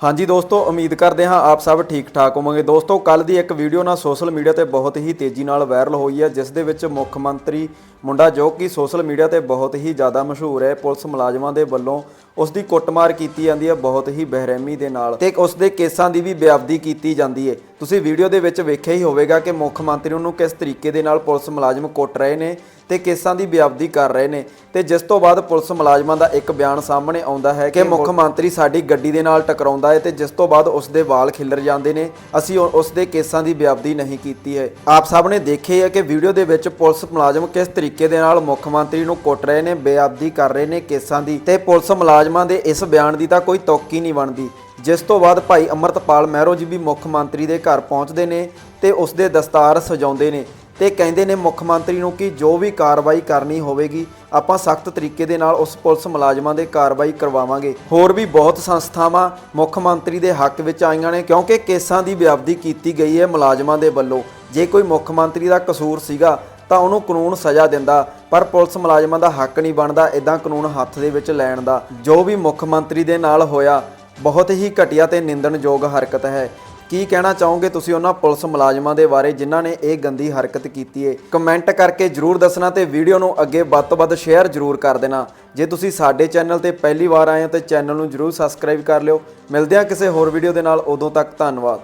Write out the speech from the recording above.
ਹਾਂਜੀ ਦੋਸਤੋ, ਉਮੀਦ ਕਰਦੇ ਹਾਂ ਆਪ ਸਭ ਠੀਕ ਠਾਕ ਹੋਵੋਗੇ। ਦੋਸਤੋ ਕੱਲ ਦੀ ਇੱਕ ਵੀਡੀਓ ਨਾ ਸੋਸ਼ਲ ਮੀਡੀਆ ਤੇ ਬਹੁਤ ਹੀ ਤੇਜ਼ੀ ਨਾਲ ਵਾਇਰਲ ਹੋਈ ਹੈ, ਜਿਸ ਦੇ ਵਿੱਚ ਮੁੱਖ ਮੰਤਰੀ ਮੁੰਡਾ ਜੋ ਕਿ ਸੋਸ਼ਲ ਮੀਡੀਆ ਤੇ ਬਹੁਤ ਹੀ ਜ਼ਿਆਦਾ ਮਸ਼ਹੂਰ ਹੈ, ਪੁਲਿਸ ਮੁਲਾਜ਼ਮਾਂ ਦੇ ਵੱਲੋਂ ਉਸ ਦੀ ਕੁੱਟਮਾਰ ਕੀਤੀ ਜਾਂਦੀ ਹੈ ਬਹੁਤ ਹੀ ਬਹਿਰਹਿਮੀ ਦੇ ਨਾਲ ਤੇ ਉਸ ਦੇ ਕੇਸਾਂ ਦੀ ਵੀ ਬਿਆਬਦੀ ਕੀਤੀ ਜਾਂਦੀ ਹੈ। ਤੁਸੀਂ ਵੀਡੀਓ ਦੇ ਵਿੱਚ ਵੇਖਿਆ ਹੀ ਹੋਵੇਗਾ ਕਿ ਮੁੱਖ ਮੰਤਰੀ ਨੂੰ ਕਿਸ ਤਰੀਕੇ ਦੇ ਨਾਲ ਪੁਲਿਸ ਮੁਲਾਜ਼ਮ ਕੁੱਟ ਰਹੇ ਨੇ ਤੇ ਕੇਸਾਂ ਦੀ ਬਿਆਬਦੀ ਕਰ ਰਹੇ ਨੇ। ਤੇ ਜਿਸ ਤੋਂ ਬਾਅਦ ਪੁਲਿਸ ਮੁਲਾਜ਼ਮਾਂ ਦਾ ਇੱਕ ਬਿਆਨ ਸਾਹਮਣੇ ਆਉਂਦਾ ਹੈ ਕਿ ਮੁੱਖ ਮੰਤਰੀ ਸਾਡੀ ਗੱਡੀ ਦੇ ਨਾਲ ਟਕਰਾਉਂਦਾ ਹੈ ਤੇ ਜਿਸ ਤੋਂ ਬਾਅਦ ਉਸ ਦੇ ਵਾਲ ਖਿੱਲਰ ਜਾਂਦੇ ਨੇ। ਅਸੀਂ ਉਸ ਦੇ ਕੇਸਾਂ ਦੀ ਬਿਆਬਦੀ ਨਹੀਂ ਕੀਤੀ ਹੈ। ਆਪ ਸਭ ਨੇ ਦੇਖੇ ਹੈ ਕਿ ਵੀਡੀਓ ਦੇ ਵਿੱਚ ਪੁਲਿਸ ਮੁਲਾਜ਼ਮ ਕਿਸ ਤਰੀਕੇ ਦੇ ਨਾਲ ਮੁੱਖ ਮੰਤਰੀ ਨੂੰ ਕੁੱਟ ਰਹੇ ਨੇ ਬਿਆਬਦੀ ਕਰ ਰਹੇ ਨੇ ਕੇਸਾਂ ਦੀ। ਤੇ ਪੁਲਿਸ ਮੁਲਾਜ਼ਮਾਂ ਦੇ ਇਸ ਬਿਆਨ ਦੀ ਤਾਂ ਕੋਈ ਤੁੱਕ ਹੀ ਨਹੀਂ ਬਣਦੀ। ਜਿਸ ਤੋਂ ਬਾਅਦ ਭਾਈ ਅਮਰਤਪਾਲ ਮਹਿਰੋ ਜੀ ਵੀ ਮੁੱਖ ਮੰਤਰੀ ਦੇ ਘਰ ਪਹੁੰਚਦੇ ਨੇ ਤੇ ਉਸ ਦੇ ਦਸਤਾਰ ਸਜਾਉਂਦੇ ਨੇ। ਤੇ ਕਹਿੰਦੇ ਨੇ ਮੁੱਖ ਮੰਤਰੀ ਨੂੰ ਕਿ ਜੋ ਵੀ ਕਾਰਵਾਈ ਕਰਨੀ ਹੋਵੇਗੀ, ਆਪਾਂ ਸਖਤ ਤਰੀਕੇ ਦੇ ਨਾਲ ਉਸ ਪੁਲਿਸ ਮੁਲਾਜ਼ਮਾਂ ਦੇ ਕਾਰਵਾਈ ਕਰਵਾਵਾਂਗੇ। ਹੋਰ ਵੀ ਬਹੁਤ ਸੰਸਥਾਵਾਂ ਮੁੱਖ ਮੰਤਰੀ ਦੇ ਹੱਕ ਵਿੱਚ ਆਈਆਂ ਨੇ, ਕਿਉਂਕਿ ਕੇਸਾਂ ਦੀ ਵਿਆਪਦੀ ਕੀਤੀ ਗਈ ਹੈ ਮੁਲਾਜ਼ਮਾਂ ਦੇ ਵੱਲੋਂ। ਜੇ ਕੋਈ ਮੁੱਖ ਮੰਤਰੀ ਦਾ ਕਸੂਰ ਸੀਗਾ, ਤਾਂ ਉਹਨੂੰ ਕਾਨੂੰਨ ਸਜ਼ਾ ਦਿੰਦਾ, ਪਰ ਪੁਲਿਸ ਮੁਲਾਜ਼ਮਾਂ ਦਾ ਹੱਕ ਨਹੀਂ ਬਣਦਾ ਇਦਾਂ ਕਾਨੂੰਨ ਹੱਥ ਦੇ ਵਿੱਚ ਲੈਣ ਦਾ। ਜੋ ਵੀ ਮੁੱਖ ਮੰਤਰੀ ਦੇ ਨਾਲ ਹੋਇਆ, ਬਹੁਤ ਹੀ ਘਟੀਆ ਤੇ ਨਿੰਦਣਯੋਗ ਹਰਕਤ ਹੈ। ਕੀ ਕਹਿਣਾ ਚਾਹੋਗੇ ਤੁਸੀਂ ਉਹਨਾਂ ਪੁਲਿਸ ਮੁਲਾਜ਼ਮਾਂ ਦੇ ਬਾਰੇ ਜਿਨ੍ਹਾਂ ਨੇ ਇਹ ਗੰਦੀ ਹਰਕਤ ਕੀਤੀ ਹੈ ਕਮੈਂਟ ਕਰਕੇ ਜਰੂਰ ਦੱਸਣਾ ਤੇ ਵੀਡੀਓ ਨੂੰ ਅੱਗੇ ਵੱਧ ਤੋਂ ਵੱਧ ਸ਼ੇਅਰ ਜਰੂਰ ਕਰ ਦੇਣਾ। ਜੇ ਤੁਸੀਂ ਸਾਡੇ ਚੈਨਲ ਤੇ ਪਹਿਲੀ ਵਾਰ ਆਏ ਹੋ ਤੇ ਚੈਨਲ ਨੂੰ ਜਰੂਰ ਸਬਸਕ੍ਰਾਈਬ ਕਰ ਲਿਓ। ਮਿਲਦੇ ਹਾਂ ਕਿਸੇ ਹੋਰ ਵੀਡੀਓ ਦੇ ਨਾਲ। ਉਦੋਂ ਤੱਕ ਧੰਨਵਾਦ।